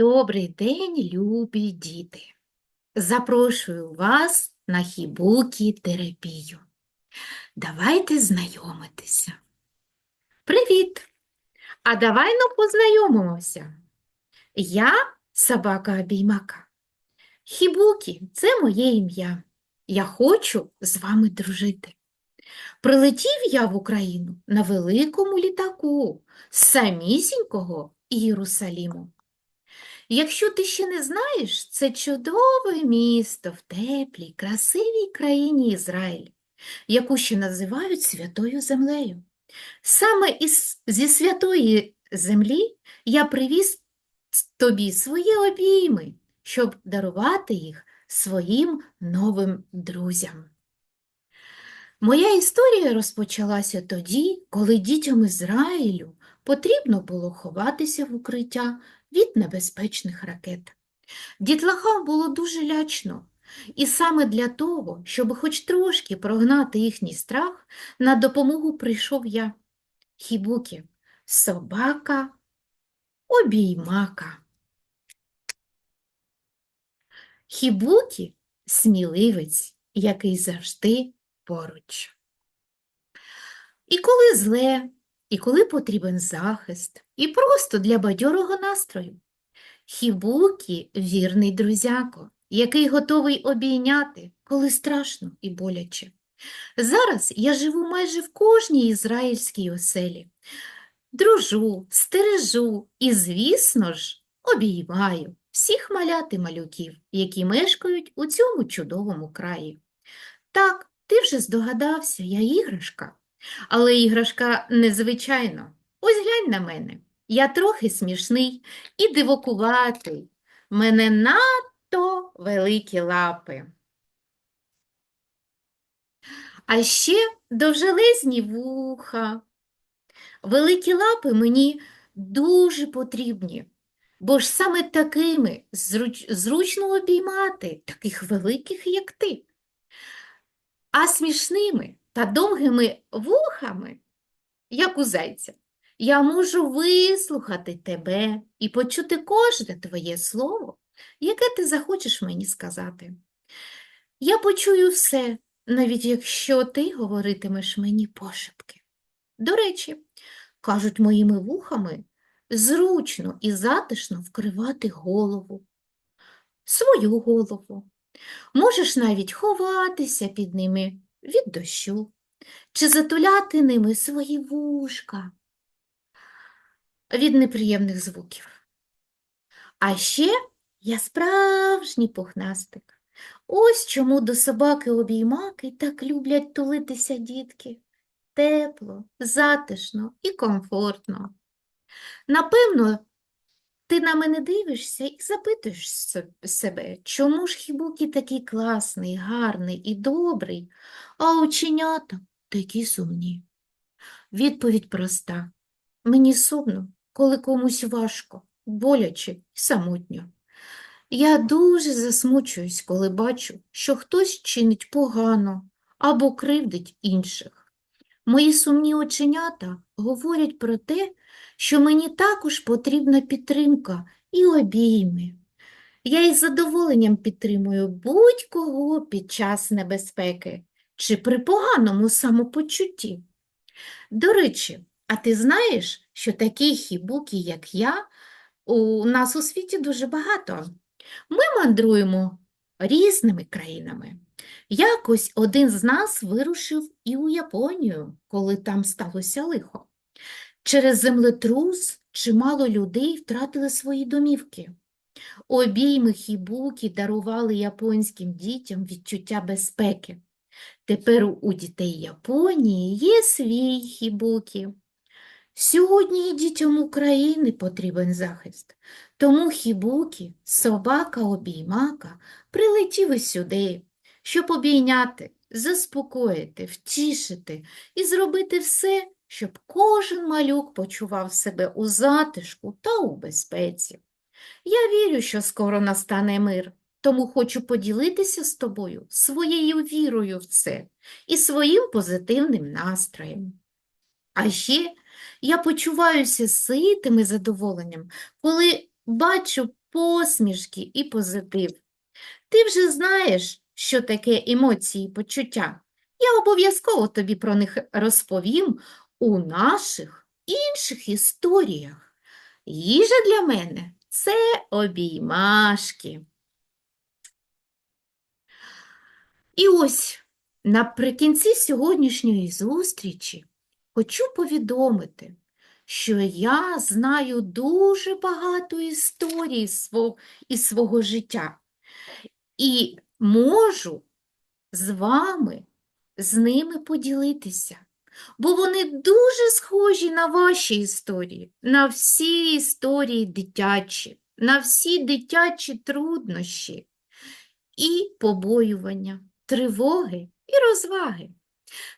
Добрий день, любі діти! Запрошую вас на хібукі-терапію. Давайте знайомитися. Привіт! А давай ну познайомимося. Я собака обіймака. Хібукі – це моє ім'я. Я хочу з вами дружити. Прилетів я в Україну на великому літаку самісінького Єрусаліму. Якщо ти ще не знаєш, це чудове місто в теплій, красивій країні Ізраїль, яку ще називають Святою Землею. Саме із, зі святої землі я привіз тобі свої обійми, щоб дарувати їх своїм новим друзям. Моя історія розпочалася тоді, коли дітям Ізраїлю потрібно було ховатися в укриття від небезпечних ракет. Дітлахам було дуже лячно, і саме для того, щоб хоч трошки прогнати їхній страх, на допомогу прийшов я, Хібукі, собака, обіймака. Хібукі – сміливець, який завжди поруч. І коли зле, і коли потрібен захист, і просто для бадьорого настрою. Хібукі – вірний друзяко, який готовий обійняти, коли страшно і боляче. Зараз я живу майже в кожній ізраїльській оселі. Дружу, стережу і, звісно ж, обіймаю всіх малят і малюків, які мешкають у цьому чудовому краї. Так, ти вже здогадався, я іграшка. Але іграшка незвичайно. Ось глянь на мене. Я трохи смішний і дивокуватий. Мене надто великі лапи. А ще довжелезні вуха. Великі лапи мені дуже потрібні, бо ж саме такими зруч... зручно обіймати таких великих, як ти. А смішними та довгими вухами, як у зайця, я можу вислухати тебе і почути кожне твоє слово, яке ти захочеш мені сказати. Я почую все, навіть якщо ти говоритимеш мені пошепки. До речі, кажуть, моїми вухами зручно і затишно вкривати голову, свою голову. Можеш навіть ховатися під ними від дощу чи затуляти ними свої вушка від неприємних звуків. А ще я справжній пухнастик. Ось чому до собаки обіймаки так люблять тулитися дітки. Тепло, затишно і комфортно. Напевно, ти на мене дивишся і запитуєш себе, чому ж хібуки такий класний, гарний і добрий, а оченята такі сумні. Відповідь проста. Мені сумно, коли комусь важко, боляче і самотньо. Я дуже засмучуюсь, коли бачу, що хтось чинить погано або кривдить інших. Мої сумні оченята говорять про те, що мені також потрібна підтримка і обійми. Я із задоволенням підтримую будь-кого під час небезпеки чи при поганому самопочутті. До речі, а ти знаєш, що такі хібуки, як я, у нас у світі дуже багато. Ми мандруємо різними країнами. Якось один з нас вирушив і у Японію, коли там сталося лихо. Через землетрус чимало людей втратили свої домівки. Обійми хібуки дарували японським дітям відчуття безпеки. Тепер у дітей Японії є свій хібукі. Сьогодні і дітям України потрібен захист, тому хібукі, собака-обіймака, прилетів із сюди, щоб обійняти, заспокоїти, втішити і зробити все, щоб кожен малюк почував себе у затишку та у безпеці. Я вірю, що скоро настане мир, тому хочу поділитися з тобою своєю вірою в це і своїм позитивним настроєм. А ще я почуваюся ситим і задоволенням, коли бачу посмішки і позитив. Ти вже знаєш, що таке емоції і почуття. Я обов'язково тобі про них розповім у наших інших історіях. Їжа для мене це обіймашки. І ось наприкінці сьогоднішньої зустрічі хочу повідомити, що я знаю дуже багато історій із свого життя і можу з вами з ними поділитися, бо вони дуже схожі на ваші історії, на всі історії дитячі, на всі дитячі труднощі і побоювання, тривоги і розваги.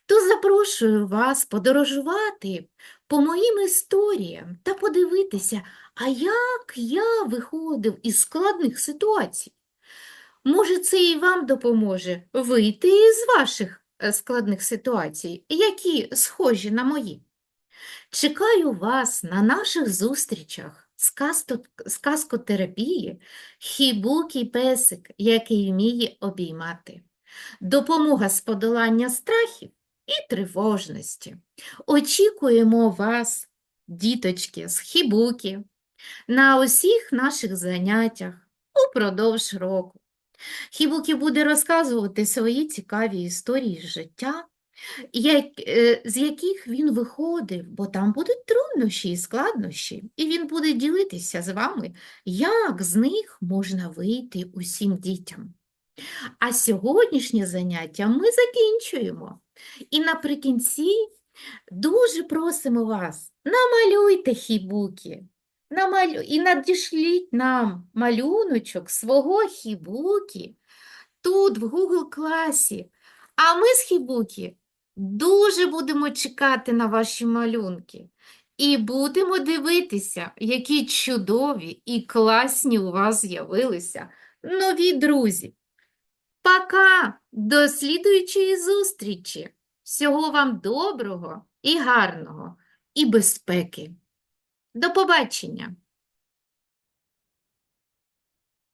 То запрошую вас подорожувати по моїм історіям та подивитися, а як я виходив із складних ситуацій. Може, це і вам допоможе вийти із ваших е, складних ситуацій, які схожі на мої. Чекаю вас на наших зустрічах з казкотерапії «Хібукій песик, який вміє обіймати. Допомога з подолання страхів і тривожності. Очікуємо вас, діточки, з хібуки, на усіх наших заняттях упродовж року. Хібукі буде розказувати свої цікаві історії з життя, як, е, з яких він виходив, бо там будуть труднощі і складнощі, і він буде ділитися з вами, як з них можна вийти усім дітям. А сьогоднішнє заняття ми закінчуємо. І наприкінці дуже просимо вас, намалюйте хібуки. Намалю... І надішліть нам малюночок свого хібуки тут, в Google класі. А ми з хібуки дуже будемо чекати на ваші малюнки. І будемо дивитися, які чудові і класні у вас з'явилися нові друзі. Пока! До слідуючої зустрічі! Всього вам доброго і гарного, і безпеки! До побачення!